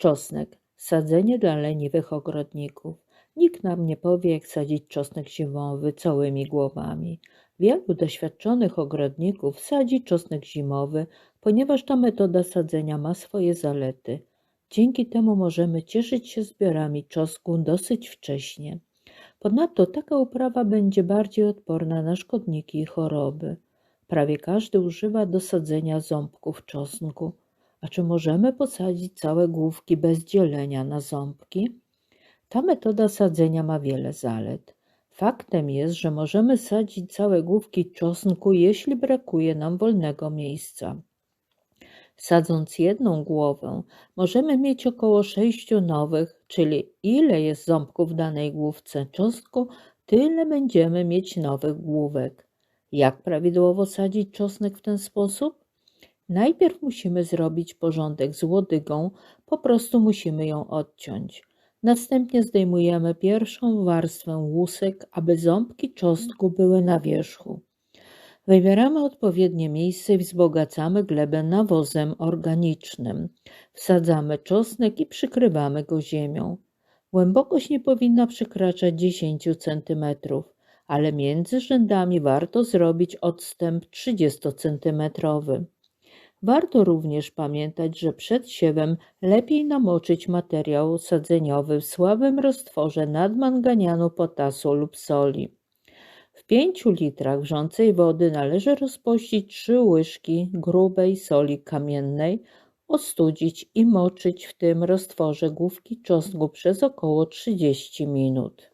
Czosnek. Sadzenie dla leniwych ogrodników. Nikt nam nie powie, jak sadzić czosnek zimowy całymi głowami. Wielu doświadczonych ogrodników sadzi czosnek zimowy, ponieważ ta metoda sadzenia ma swoje zalety. Dzięki temu możemy cieszyć się zbiorami czosnku dosyć wcześnie. Ponadto taka uprawa będzie bardziej odporna na szkodniki i choroby. Prawie każdy używa do sadzenia ząbków czosnku. A czy możemy posadzić całe główki bez dzielenia na ząbki? Ta metoda sadzenia ma wiele zalet. Faktem jest, że możemy sadzić całe główki czosnku, jeśli brakuje nam wolnego miejsca. Sadząc jedną głowę, możemy mieć około sześciu nowych, czyli ile jest ząbków w danej główce czosnku, tyle będziemy mieć nowych główek. Jak prawidłowo sadzić czosnek w ten sposób? Najpierw musimy zrobić porządek z łodygą, po prostu musimy ją odciąć. Następnie zdejmujemy pierwszą warstwę łusek, aby ząbki czosnku były na wierzchu. Wybieramy odpowiednie miejsce i wzbogacamy glebę nawozem organicznym. Wsadzamy czosnek i przykrywamy go ziemią. Głębokość nie powinna przekraczać 10 cm, ale między rzędami warto zrobić odstęp 30 cm. Warto również pamiętać, że przed siewem lepiej namoczyć materiał sadzeniowy w słabym roztworze nadmanganianu, potasu lub soli. W 5 litrach wrzącej wody należy rozpuścić 3 łyżki grubej soli kamiennej, ostudzić i moczyć w tym roztworze główki czosnku przez około 30 minut.